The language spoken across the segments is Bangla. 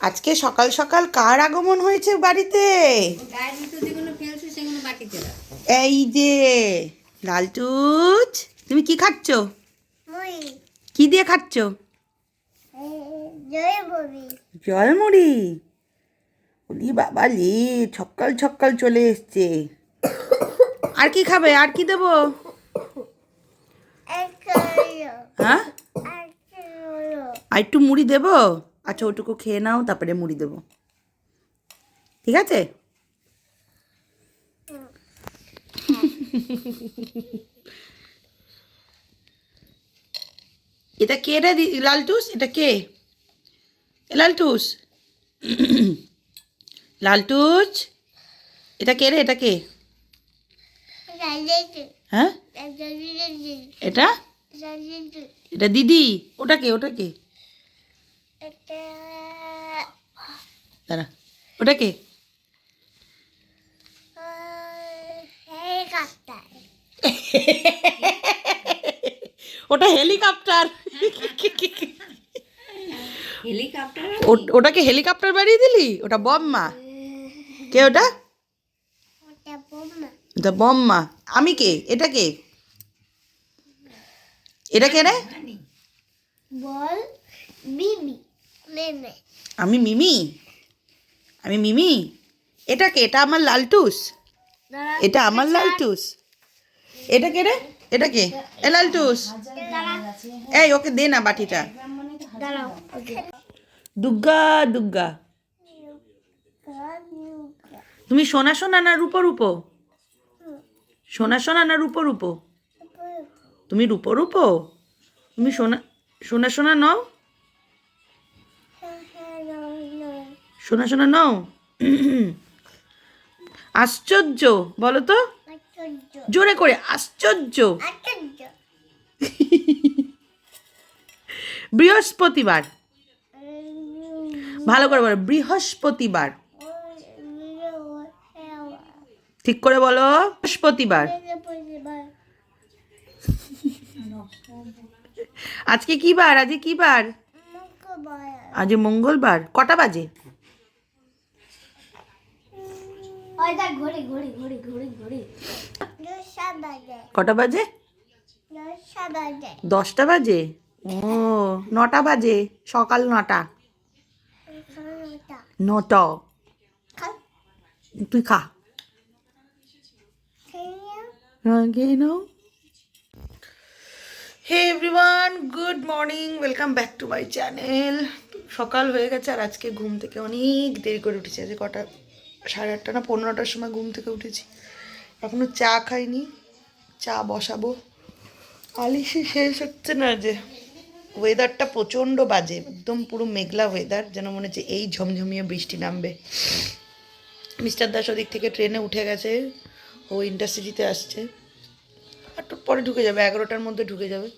আজকে সকাল সকাল কার আগমন হয়েছে বাড়িতে? এই যে লালটুচ তুমি কি খাচ্ছ? কি দিয়ে খাচ্ছ? জলমুড়ি ওলি বাবা লে ছক্কাল ছক্কাল চলে এসছে। আর কি খাবে? আর কি দেবো? হ্যাঁ? আর একটু মুড়ি দেবো? আচ্ছা ওটুকু খেয়ে নাও তারপরে মুড়ি দেবো। ঠিক আছে? এটা কে রে লালটুস? এটা কে? লালটুস? লালটুস? এটা কে রে? এটা কে? হ্যাঁ? এটা? এটা দিদি? ওটা কে? ওটা কে? দাঁড়া। ওটা কে? ওটা হেলিকপ্টার। ওটাকে হেলিকপ্টার বাড়িয়ে দিলি? ওটা বম্মা। কে ওটা? ওটা বোমা বম্মা। আমি কে? এটা কে? এটা কে রে? বল নেনে আমি মিমি। আমি মিমি। এটা কে? এটা আমার লালটুস। এটা আমার লালটুস। এটা কে রে? এটা কে? এ লালটুস। এই ওকে দে না বাটিটা। দুগ্গা দুগ্গা। তুমি সোনা সোনা না রূপো রূপো? সোনা সোনা না রূপো রূপো? তুমি রূপো রূপো? তুমি সোনা সোনা সোনা নও? সোনা সোনা নও। আশ্চর্য বলো তো। জোরে করে আশ্চর্য। আশ্চর্য বৃহস্পতিবার। ভালো করে বলো বৃহস্পতিবার। ঠিক করে বলো বৃহস্পতিবার। আজকে কি বার? আজকে কি বার? আজ মঙ্গলবার। কটা বাজে? ঘড়ি ঘড়ি ঘড়ি ঘড়ি ঘড়ি। কটা বাজে? দশটা বাজে? ও নটা বাজে? সকাল নটা। নটা। তুই খা। খেয়ে নাও। Hey everyone good morning welcome back to my channel সকাল হয়ে গেছে আর আজকে ঘুম থেকে অনেক দেরি করে উঠেছি। আজকে কটা সাড়ে আটটা না পনেরোটার সময় ঘুম থেকে উঠেছি। এখনও চা খাইনি, চা বসাবো। আলিশে শেষ হচ্ছে না যে ওয়েদারটা প্রচণ্ড বাজে, একদম পুরো মেঘলা ওয়েদার যেন মনে হচ্ছে এই ঝমঝমিয়ে বৃষ্টি নামবে। মিস্টার দাস ওদিক থেকে ট্রেনে উঠে গেছে, ও ইন্টারসিটিতে আসছে। একটু পরে ঢুকে যাবে, এগারোটার মধ্যে ঢুকে যাবে।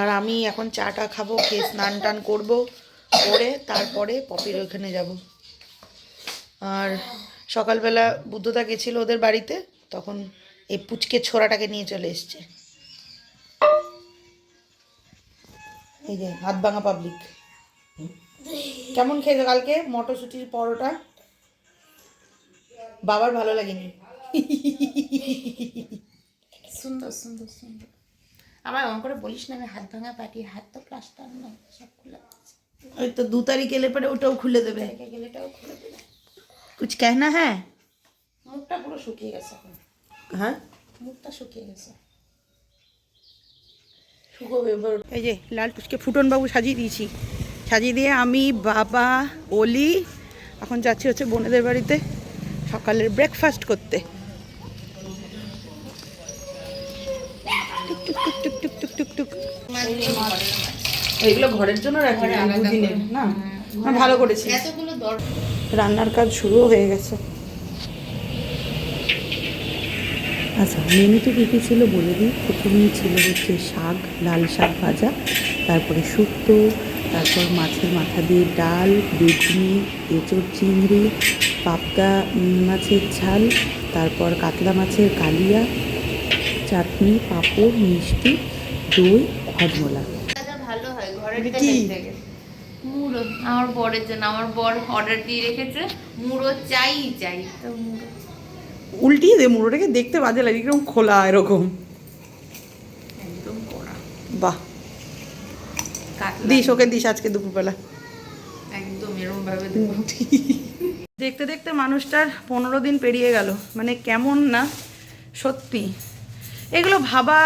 আর আমি এখন চাটা খাব, খেয়ে স্নান টান করব, করে তারপরে পপির ওখানে যাব। আর সকালবেলা বুদ্ধদা গেছিল ওদের বাড়িতে তখন এই পুচকে ছোড়াটাকে নিয়ে চলে এসছে। এই যে হাত ভাঙা পাবলিক কেমন খেয়েছো কালকে? মটরশুটির পরোটা? বাবার ভালো লাগেনি। সুন্দর সুন্দর সুন্দর। আমার অন করে বলিস না আমি হাত ভাঙা পাটি হাত তো প্লাস্টার নয় সব খুলে ওই তো দু তারিখ এলে পরে ওটাও খুলে দেবে। গেলেটাও খুলে দিলে कुछ कहना है? মুখটা পুরো শুকিয়ে গেছে এখন। হ্যাঁ? মুখটা শুকিয়ে গেছে। এই যে লাল টুসকে ফুটনবাবু সাজিয়ে দিয়েছি। সাজিয়ে দিয়ে আমি বাবা অলি এখন যাচ্ছি হচ্ছে বোনেদের বাড়িতে সকালের ব্রেকফাস্ট করতে। টুক টুক টুক টুক টুক টুক টুক। এগুলো ঘরের জন্য রাখি হ্যাঁ, না? ভালো করেছি এতগুলো দরকার। রান্নার কাজ শুরুও হয়ে গেছে। আচ্ছা মেনুতে কী কী ছিল বলে দিই? প্রথমেই ছিল হচ্ছে শাক লাল শাক ভাজা তারপরে শুক্তো তারপর মাছের মাথা দিয়ে ডাল বেগুনি এঁচোড় চিংড়ি পাবদা উম, মাছের ঝাল তারপর কাতলা মাছের কালিয়া চাটনি পাঁপড় মিষ্টি দই হজমোলা ভালো হয় ঘরের আমার বরের জন্য। আমার বর অর্ডার দিয়ে রেখেছে। মুড়ো চাই চাই। তো মুড়ো। উল্টিয়ে দে মুড়োটাকে দেখতে বাজে লাগে এরকম খোলা এরকম। একদম কড়া। বাহ। দিস ওকে দিস আজকে দুপুরবেলা। একদম এরকম ভাবে দেখতে দেখতে মানুষটার পনেরো দিন পেরিয়ে গেল। মানে কেমন না সত্যি। এগুলো ভাবা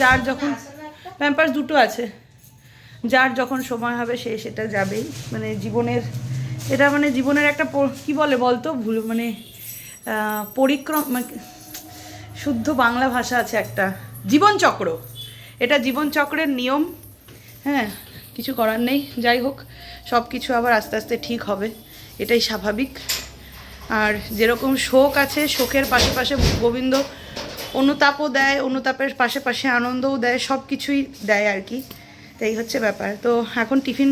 যার যখন প্যাম্পার্স দুটো আছে। যার যখন সময় হবে সে সেটা যাবেই। মানে জীবনের, এটা মানে জীবনের একটা কি বলে বলতো? ভুল মানে পরিক্রম মানে শুদ্ধ বাংলা ভাষা আছে একটা। জীবনচক্র। এটা জীবনচক্রের নিয়ম। হ্যাঁ কিছু করার নেই। যাই হোক সব কিছু আবার আস্তে আস্তে ঠিক হবে। এটাই স্বাভাবিক। আর যেরকম শোক আছে, শোকের পাশে গোবিন্দ অনুতাপও দেয়, অনুতাপের পাশে পাশে আনন্দও দেয় সব কিছুই দেয় আর কি। তাই হচ্ছে ব্যাপার। তো এখন টিফিন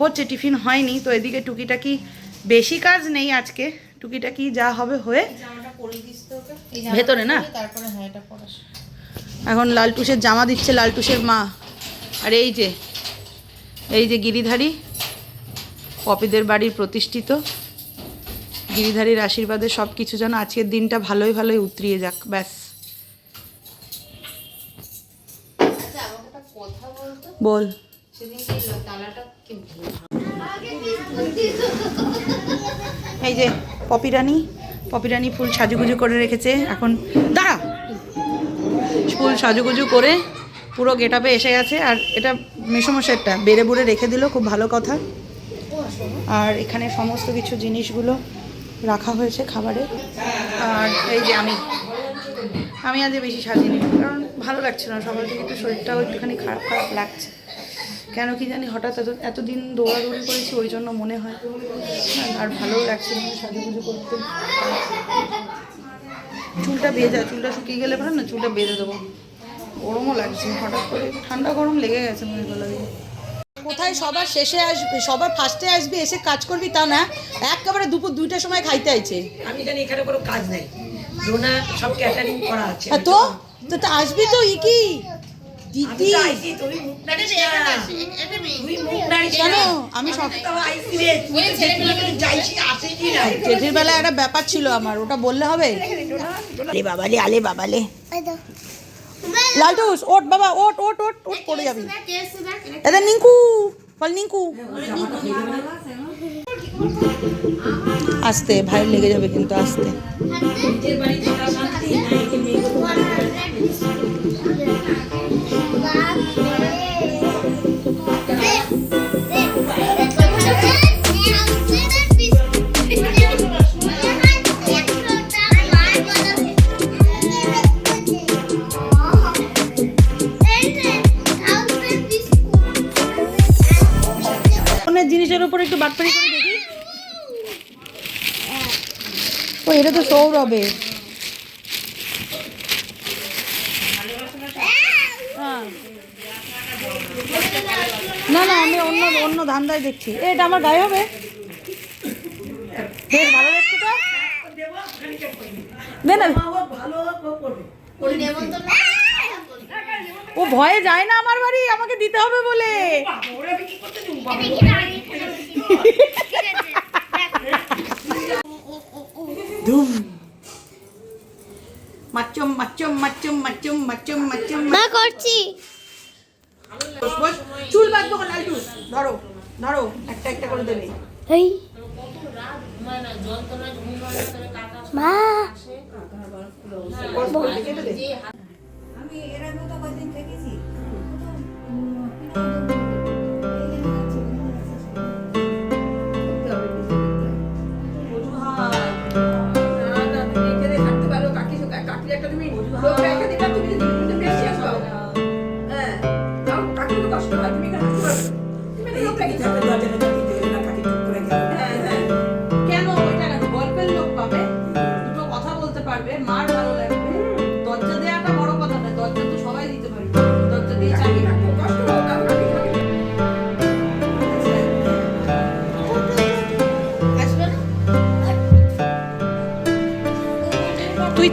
হচ্ছে, টিফিন হয়নি, তো এদিকে টুকিটাকি বেশি কাজ নেই আজকে। টুকিটাকি যা হবে হয়ে এই ভেতরে না? এখন লালটুসের জামা দিচ্ছে লালটুসের মা। আর এই যে এই যে গিরিধারী, পপিদের বাড়ির প্রতিষ্ঠিত। গিরিধারীর আশীর্বাদে সব কিছু যেন আজকের দিনটা ভালোই ভালোই উতরিয়ে যাক, ব্যাস। বল। এই যে পপি রানী পপি রানী ফুল সাজুগুজু করে রেখেছে। এখন দাঁড়া। ফুল সাজুগুজু করে পুরো গেটাপে এসে গেছে। আর এটা মেসমশাইটা বেড়ে বুড়ে রেখে দিল, খুব ভালো কথা। আর এখানে সমস্ত কিছু জিনিসগুলো রাখা হয়েছে খাবারে। আর এই যে আমি। আমি আজ বেশি সাজিনি, কারণ ভালো লাগছে না সকাল থেকে একটু শরীরটাও একটুখানি খারাপ খারাপ লাগছে। কেন কি জানি হঠাৎ এত এতদিন দৌড়াদৌড়ি করেছি ওই জন্য মনে হয় হ্যাঁ, আর ভালোও লাগছে না সাজুগুজু করতে। চুলটা বেঁধে চুলটা শুকিয়ে গেলে পরে না চুলটা বেঁধে দেবো। গরমও লাগছে হঠাৎ করে ঠান্ডা গরম লেগে গেছে মনে দিয়ে। কোথায় সবার শেষে আসবে সবার ফার্স্টে আসবি এসে কাজ করবি তা না একেবারে দুপুর দুইটার সময় খাইতে আইছে। আমি জানি এখানে কোনো কাজ নেই। রোনা সব ক্যাটারিং করা আছে। তো? তো তো আসবি তো ই কি দিদি। আমি সব। জেঠির বেলায় একটা ব্যাপার ছিল আমার ওটা বললে হবে? আলে বাবালে আলে বাবালে। লালটুস ওট বাবা ওট ওট ওট ওট পড়ে যাবি। এদের নিঙ্কু বল নিঙ্কু। আস্তে ভাই লেগে যাবে কিন্তু আস্তে। জিনিসের উপর একটু বাটপারি করে দেখি। ও এটা তো সৌরভে হ্যাঁ। না না, আমি অন্য অন্য ধান্দায় দেখছি। এটা আমার গায়ে হবে? ও ভয়ে যায় না আমার বাড়ি, আমাকে দিতে হবে বলে। ধুম। মাচ্চম মাচুম মাচুম মাচুম মাচুম মাচুম মা করছি। চুল বাঁধবো লালটু ধরো ধরো একটা একটা করে দেবে। এই। মা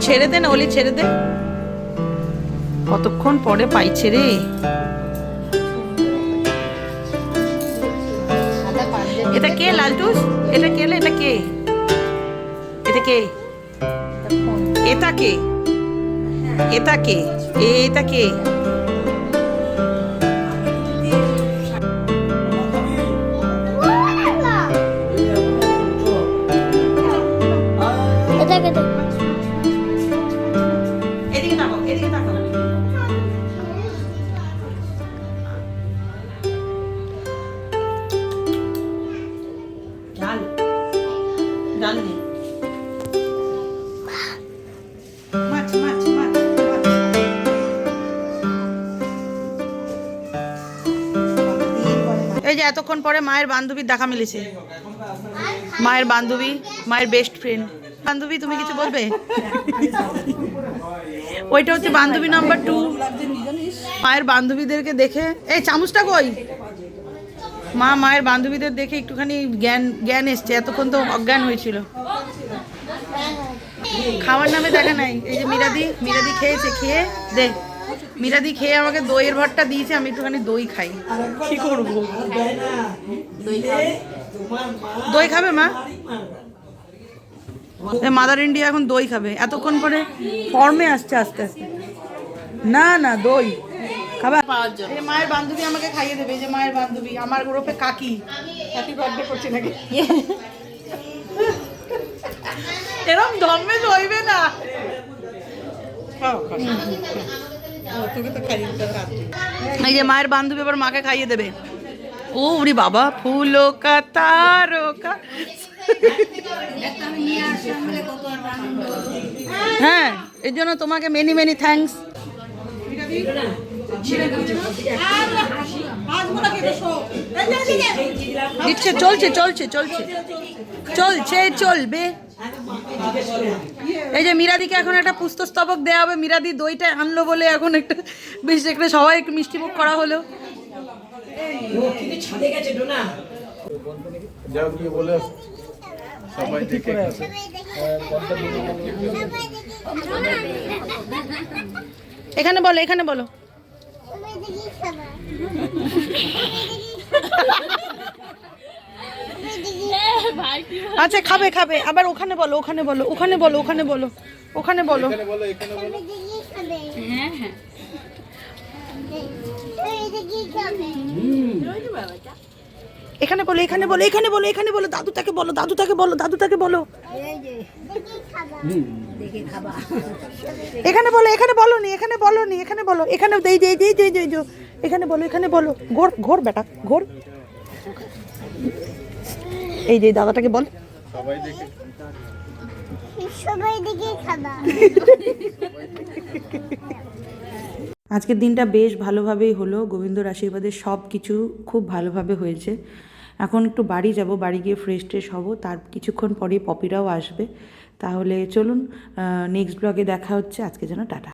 ছেড়ে দে না ওলি ছেড়ে দে। কতক্ষণ পরে পাইছে রে? এটা কে, লালটুস? এটা কে? এটা কে? এটা কে? এটা কে? এটা কে? এটা কে? এতক্ষণ পরে মায়ের বান্ধবীর দেখা মিলেছে। মায়ের বান্ধবী, মায়ের বেস্ট ফ্রেন্ড বান্ধবী, তুমি কিছু বলবে? ওইটা হচ্ছে বান্ধবী নাম্বার টু মায়ের বান্ধবীদেরকে দেখে এই চামচটা কই? মা মায়ের বান্ধবীদের দেখে একটুখানি জ্ঞান জ্ঞান এসছে, এতক্ষণ তো অজ্ঞান হয়েছিল। খাওয়ার নামে দেখা নাই। এই যে মিরাদি মিরাদি খেয়েছে, খেয়ে দে। মিরাদি খেয়ে আমাকে দইয়ের ভরটা দিয়েছে আমি একটুখানি দই খাই। কি করব? দই খাবে। মা? মাদার ইন্ডিয়া এখন দই খাবে। এতক্ষণ পরে ফর্মে আসছে আস্তে আস্তে। না না দই। খাবার? পাওয়ার এই মায়ের বান্ধবী আমাকে খাইয়ে দেবে যে মায়ের বান্ধবী আমার গ্রুপে কাকি। হ্যাপি বার্থডে করছে নাকি? এরম ধর্মে হইবে না। এই যে মায়ের বান্ধবী এবার মাকে খাইয়ে দেবে। ও উরি বাবা ফুলো কা তারকা হ্যাঁ এর জন্য তোমাকে মেনি মেনি থ্যাঙ্কস দিচ্ছে, চলছে চলছে চলছে। চলছে, চলবে। এই যে মিরাদিকে এখন একটা পুস্তস্তবক দেওয়া হবে। মিরাদি দইটা আনলো বলে এখন একটা বেশ একটা সবাই একটু মিষ্টি মিষ্টিমুখ করা হলো। এখানে বলো এখানে বলো। আচ্ছা খাবে খাবে আবার ওখানে বলো ওখানে বলো ওখানে বলো ওখানে বলো ওখানে বলো এখানে বলো এখানে বলো হ্যাঁ হ্যাঁ এখানে বলো এখানে বলো এখানে বলো এখানে বলো দাদু তাকে বলো দাদু তাকে বলো দাদু তাকে বলো এখানে বলো এখানে বলো নি এখানে বলো নি এখানে বলো এখানে দেই দেই দেই দেই দেই দেই। এখানে বলো এখানে বলো ঘোর ঘোর বেটা ঘোর এই যে দাদাটাকে বল। সবাই দেখে। সবাই দিকে খাবা। আজকের দিনটা বেশ ভালোভাবেই হলো। গোবিন্দর আশীর্বাদে সব কিছু খুব ভালোভাবে হয়েছে। এখন একটু বাড়ি যাব বাড়ি গিয়ে ফ্রেশ ট্রেশ হব। তার কিছুক্ষণ পরেই পপিরাও আসবে। তাহলে চলুন নেক্সট ব্লগে দেখা হচ্ছে। আজকে যেন টাটা।